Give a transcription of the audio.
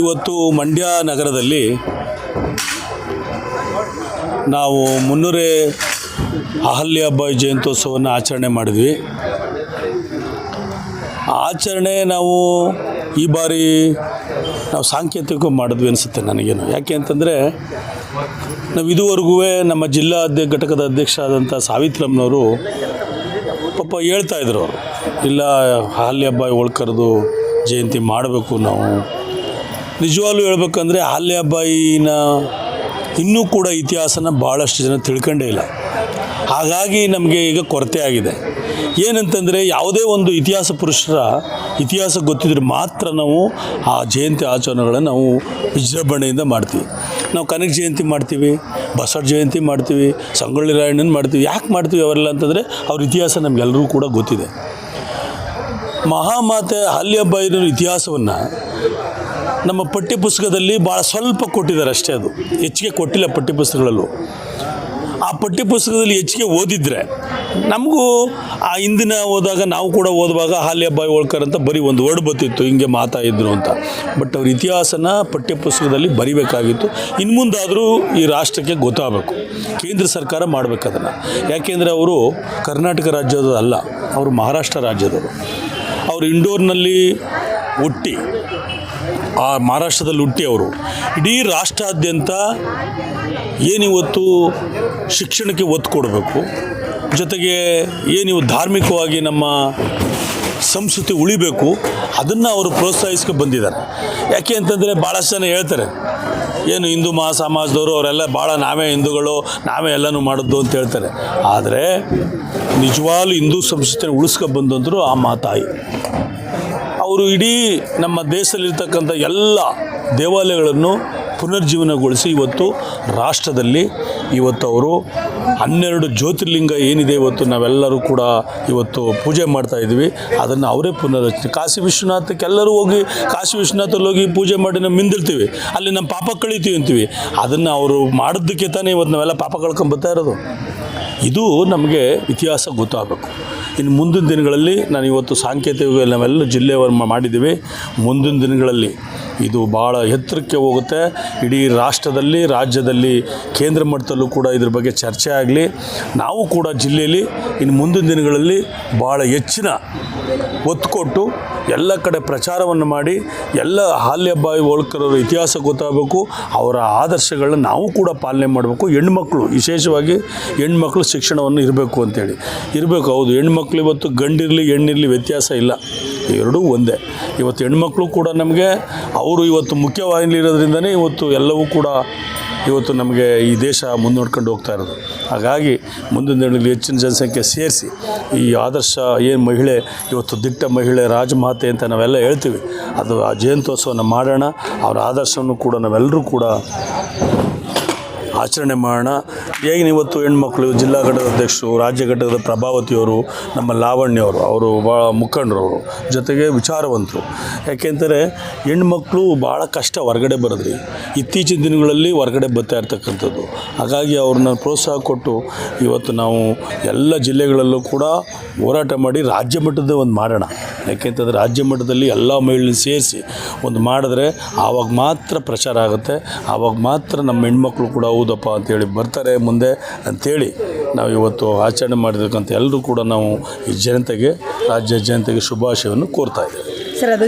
ಇವತ್ತು ಮಂಡ್ಯ ನಗರದಲ್ಲಿ ನಾವು ಮುನ್ನೂರೇ ಅಹಲ್ಯಾಬಾಯಿ ಜಯಂತ್ಯೋತ್ಸವವನ್ನು ಆಚರಣೆ ಮಾಡಿದ್ವಿ. ಆಚರಣೆ ನಾವು ಈ ಬಾರಿ ನಾವು ಸಾಂಕೇತಿಕ ಮಾಡಿದ್ವಿ ಅನಿಸುತ್ತೆ ನನಗೇನು. ಯಾಕೆ ಅಂತಂದರೆ ನಾವು ಇದುವರೆಗೂ ನಮ್ಮ ಜಿಲ್ಲಾ ಅಧ್ಯ ಘಟಕದ ಅಧ್ಯಕ್ಷ ಆದಂಥ ಸಾವಿತ್ರಮ್ಮನವರು ಪಾಪ ಹೇಳ್ತಾ ಇದ್ರು ಅವರು, ಇಲ್ಲ ಅಹಲ್ಯಾಬಾಯಿ ಹೋಳ್ಕರ್ದು ಜಯಂತಿ ಮಾಡಬೇಕು ನಾವು. ನಿಜವಾಗ್ಲೂ ಹೇಳ್ಬೇಕಂದ್ರೆ ಆಲ್ಯಾಬಾಯಿನ ಇನ್ನೂ ಕೂಡ ಇತಿಹಾಸನ ಭಾಳಷ್ಟು ಜನ ತಿಳ್ಕೊಂಡೇ ಇಲ್ಲ. ಹಾಗಾಗಿ ನಮಗೆ ಈಗ ಕೊರತೆ ಆಗಿದೆ. ಏನಂತಂದರೆ ಯಾವುದೇ ಒಂದು ಇತಿಹಾಸ ಪುರುಷರ ಇತಿಹಾಸ ಗೊತ್ತಿದ್ರೆ ಮಾತ್ರ ನಾವು ಆ ಜಯಂತಿ ಆಚರಣೆಗಳನ್ನು ನಾವು ವಿಜೃಂಭಣೆಯಿಂದ ಮಾಡ್ತೀವಿ. ನಾವು ಕನಕ ಜಯಂತಿ ಮಾಡ್ತೀವಿ ಬಸವ ಜಯಂತಿ ಮಾಡ್ತೀವಿ, ಸಂಗೊಳ್ಳಿ ರಾಯಣ್ಣನ ಮಾಡ್ತೀವಿ, ಯಾಕೆ ಮಾಡ್ತೀವಿ ಅವರೆಲ್ಲ ಅಂತಂದರೆ ಅವ್ರ ಇತಿಹಾಸ ನಮಗೆಲ್ಲರೂ ಕೂಡ ಗೊತ್ತಿದೆ. ಮಹಾಮಾತೆ ಹಲ್ಯಬ್ಬಾಯಿನ ಇತಿಹಾಸವನ್ನು ನಮ್ಮ ಪಠ್ಯಪುಸ್ತಕದಲ್ಲಿ ಭಾಳ ಸ್ವಲ್ಪ ಕೊಟ್ಟಿದ್ದಾರೆ ಅಷ್ಟೇ ಅದು. ಹೆಚ್ಚಿಗೆ ಕೊಟ್ಟಿಲ್ಲ ಪಠ್ಯಪುಸ್ತಕಗಳಲ್ಲೂ ಆ ಪಠ್ಯಪುಸ್ತಕದಲ್ಲಿ ಹೆಚ್ಚಿಗೆ ಓದಿದ್ರೆ ನಮಗೂ ಆ ಹಿಂದಿನ ಓದಾಗ ನಾವು ಕೂಡ ಓದುವಾಗ ಬಾಯಿ ಹೋಳ್ಕರ್ ಅಂತ ಬರೀ ಒಂದು ವರ್ಡ್ ಬತ್ತಿತ್ತು ಹಿಂಗೆ ಮಾತಾ ಇದ್ರು ಅಂತ. ಬಟ್ ಅವ್ರ ಇತಿಹಾಸನ ಪಠ್ಯಪುಸ್ತಕದಲ್ಲಿ ಬರಿಬೇಕಾಗಿತ್ತು. ಇನ್ನು ಮುಂದಾದರೂ ಈ ರಾಷ್ಟ್ರಕ್ಕೆ ಗೊತ್ತಾಗಬೇಕು. ಕೇಂದ್ರ ಸರ್ಕಾರ ಮಾಡಬೇಕು ಅದನ್ನು. ಯಾಕೆಂದರೆ ಅವರು ಕರ್ನಾಟಕ ರಾಜ್ಯದ ಅಲ್ಲ ಅವರು ಮಹಾರಾಷ್ಟ್ರ ರಾಜ್ಯದವರು. ಅವರು ಇಂಡೋರ್ನಲ್ಲಿ ಹುಟ್ಟಿ. ಆ ಮಹಾರಾಷ್ಟ್ರದಲ್ಲಿ ಹುಟ್ಟಿ ಅವರು. ಇಡೀ ರಾಷ್ಟ್ರಾದ್ಯಂತ ಏನಿವತ್ತು ಶಿಕ್ಷಣಕ್ಕೆ ಒತ್ತು ಕೊಡಬೇಕು. ಜೊತೆಗೆ ಏನಿವು ಧಾರ್ಮಿಕವಾಗಿ ನಮ್ಮ ಸಂಸ್ಕೃತಿ ಉಳಿಬೇಕು, ಅದನ್ನು ಅವರು ಪ್ರೋತ್ಸಾಹಿಸ್ಕೊ ಬಂದಿದ್ದಾರೆ. ಯಾಕೆ ಅಂತಂದರೆ ಭಾಳಷ್ಟು ಜನ ಹೇಳ್ತಾರೆ, ಏನು ಹಿಂದೂ ಮಹಾ ಸಮಾಜದವರು ಅವರೆಲ್ಲ ಭಾಳ ನಾವೇ ಹಿಂದೂಗಳು, ನಾವೇ ಎಲ್ಲನೂ ಮಾಡಿದ್ದು ಅಂತ ಹೇಳ್ತಾರೆ. ಆದರೆ ನಿಜವಾಗ್ಲೂ ಹಿಂದೂ ಸಂಸ್ಕೃತಿ ಉಳಿಸ್ಕೊ ಬಂದಂದರು ಆ ಮಾತಾಯಿ ಅವರು ಇಡೀ ನಮ್ಮ ದೇಶದಲ್ಲಿರ್ತಕ್ಕಂಥ ಎಲ್ಲ ದೇವಾಲಯಗಳನ್ನು ಪುನರ್ಜೀವನಗೊಳಿಸಿ ಇವತ್ತು ರಾಷ್ಟ್ರದಲ್ಲಿ ಇವತ್ತು ಅವರು ಹನ್ನೆರಡು ಜ್ಯೋತಿರ್ಲಿಂಗ ಏನಿದೆ ಇವತ್ತು ನಾವೆಲ್ಲರೂ ಕೂಡ ಇವತ್ತು ಪೂಜೆ ಮಾಡ್ತಾ ಇದ್ದೀವಿ. ಅದನ್ನು ಅವರೇ ಪುನರ್ರಚನೆ. ಕಾಶಿ ವಿಶ್ವನಾಥಕ್ಕೆ ಎಲ್ಲರೂ ಹೋಗಿ ಕಾಶಿ ವಿಶ್ವನಾಥಲ್ಲಿ ಹೋಗಿ ಪೂಜೆ ಮಾಡಿ ನಾವು ಮಿಂದಿರ್ತೀವಿ ಅಲ್ಲಿ ನಮ್ಮ ಪಾಪ ಕಳಿತೀವಿ ಅಂತೀವಿ. ಅದನ್ನು ಅವರು ಮಾಡೋದಕ್ಕೆ ತಾನೇ ಇವತ್ತು ನಾವೆಲ್ಲ ಪಾಪ ಕಳ್ಕೊಂಬತ್ತಾ ಇರೋದು. ಇದು ನಮಗೆ ಇತಿಹಾಸ ಗೊತ್ತಾಗಬೇಕು. ಇನ್ನು ಮುಂದಿನ ದಿನಗಳಲ್ಲಿ ನಾನು ಇವತ್ತು ಸಾಂಕೇತಿಕ ನಾವೆಲ್ಲ ಜಿಲ್ಲೆಯವರು ಮಾಡಿದ್ದೀವಿ. ಮುಂದಿನ ದಿನಗಳಲ್ಲಿ ಇದು ಭಾಳ ಎತ್ತರಕ್ಕೆ ಹೋಗುತ್ತೆ. ಇಡೀ ರಾಷ್ಟ್ರದಲ್ಲಿ, ರಾಜ್ಯದಲ್ಲಿ, ಕೇಂದ್ರ ಮಟ್ಟದಲ್ಲೂ ಕೂಡ ಇದ್ರ ಬಗ್ಗೆ ಚರ್ಚೆ ಆಗಲಿ. ನಾವು ಕೂಡ ಜಿಲ್ಲೆಯಲ್ಲಿ ಇನ್ನು ಮುಂದಿನ ದಿನಗಳಲ್ಲಿ ಭಾಳ ಹೆಚ್ಚಿನ ಒತ್ತು ಕೊಟ್ಟು ಎಲ್ಲ ಕಡೆ ಪ್ರಚಾರವನ್ನು ಮಾಡಿ, ಎಲ್ಲ ಹಾಲ್ಯಬ್ಬಾಯಿ ಹೋಳ್ಕರರ ಇತಿಹಾಸ ಗೊತ್ತಾಗಬೇಕು, ಅವರ ಆದರ್ಶಗಳನ್ನ ನಾವು ಕೂಡ ಪಾಲನೆ ಮಾಡಬೇಕು. ಹೆಣ್ಮಕ್ಳು ವಿಶೇಷವಾಗಿ ಹೆಣ್ಮಕ್ಳು ಶಿಕ್ಷಣವನ್ನು ಇರಬೇಕು ಅಂತೇಳಿ. ಇರಬೇಕು, ಹೌದು. ಹೆಣ್ಮಕ್ಳು ಇವತ್ತು ಗಂಡಿರಲಿ, ಹೆಣ್ಣಿರಲಿ ವ್ಯತ್ಯಾಸ ಇಲ್ಲ. ಎರಡೂ ಒಂದೇ. ಇವತ್ತು ಹೆಣ್ಮಕ್ಳು ಕೂಡ ನಮಗೆ, ಅವರು ಇವತ್ತು ಮುಖ್ಯವಾಹಿನಿ ಇರೋದ್ರಿಂದನೇ ಇವತ್ತು ಎಲ್ಲವೂ ಕೂಡ ಇವತ್ತು ನಮಗೆ ಈ ದೇಶ ಮುನ್ನೋಡ್ಕೊಂಡು ಹೋಗ್ತಾ ಇರೋದು. ಹಾಗಾಗಿ ಮುಂದಿನ ದಿನಗಳಲ್ಲಿ ಹೆಚ್ಚಿನ ಜನಸಂಖ್ಯೆ ಸೇರಿಸಿ ಈ ಆದರ್ಶ ಏನು ಮಹಿಳೆ, ಇವತ್ತು ದಿಟ್ಟ ಮಹಿಳೆ, ರಾಜಮಾತೆ ಅಂತ ನಾವೆಲ್ಲ ಹೇಳ್ತೀವಿ, ಅದು ಆ ಜಯಂತೋತ್ಸವನ ಮಾಡೋಣ. ಅವರ ಆದರ್ಶವನ್ನು ಕೂಡ ನಾವೆಲ್ಲರೂ ಕೂಡ ಆಚರಣೆ ಮಾಡೋಣ. ಹೇಗೆ ಇವತ್ತು ಹೆಣ್ಮಕ್ಳು, ಜಿಲ್ಲಾ ಘಟಕದ ಅಧ್ಯಕ್ಷರು, ರಾಜ್ಯ ಘಟಕದ ಪ್ರಭಾವತಿಯವರು, ನಮ್ಮ ಲಾವಣ್ಯವರು, ಅವರು ಭಾಳ ಮುಖಂಡರು ಅವರು ಜೊತೆಗೆ ವಿಚಾರವಂತರು. ಯಾಕೆಂದರೆ ಹೆಣ್ಮಕ್ಳು ಭಾಳ ಕಷ್ಟ ಹೊರಗಡೆ ಬರೋದ್ರಿ. ಇತ್ತೀಚಿನ ದಿನಗಳಲ್ಲಿ ಹೊರಗಡೆ ಬರ್ತಾ ಇರ್ತಕ್ಕಂಥದ್ದು. ಹಾಗಾಗಿ ಅವ್ರನ್ನ ಪ್ರೋತ್ಸಾಹ ಕೊಟ್ಟು ಇವತ್ತು ನಾವು ಎಲ್ಲ ಜಿಲ್ಲೆಗಳಲ್ಲೂ ಕೂಡ ಹೋರಾಟ ಮಾಡಿ ರಾಜ್ಯ ಮಟ್ಟದ ಒಂದು ಮಾಡೋಣ. ಯಾಕೆಂತಂದರೆ ರಾಜ್ಯ ಮಟ್ಟದಲ್ಲಿ ಎಲ್ಲ ಮಹಿಳೆಯನ್ನು ಸೇರಿಸಿ ಒಂದು ಮಾಡಿದ್ರೆ ಆವಾಗ ಮಾತ್ರ ಪ್ರಚಾರ ಆಗುತ್ತೆ. ಆವಾಗ ಮಾತ್ರ ನಮ್ಮ ಹೆಣ್ಮಕ್ಳು ಕೂಡ ಹೌದಪ್ಪ ಅಂತೇಳಿ ಬರ್ತಾರೆ ಮುಂದೆ ಅಂಥೇಳಿ ನಾವು ಇವತ್ತು ಆಚರಣೆ ಮಾಡಿರ್ತಕ್ಕಂಥ ಎಲ್ಲರೂ ಕೂಡ ನಾವು ಈ ಜನತೆಗೆ, ರಾಜ್ಯ ಜನತೆಗೆ ಶುಭಾಶಯವನ್ನು ಕೋರ್ತಾ ಇದ್ದೇವೆ. ಸರ್, ಅದು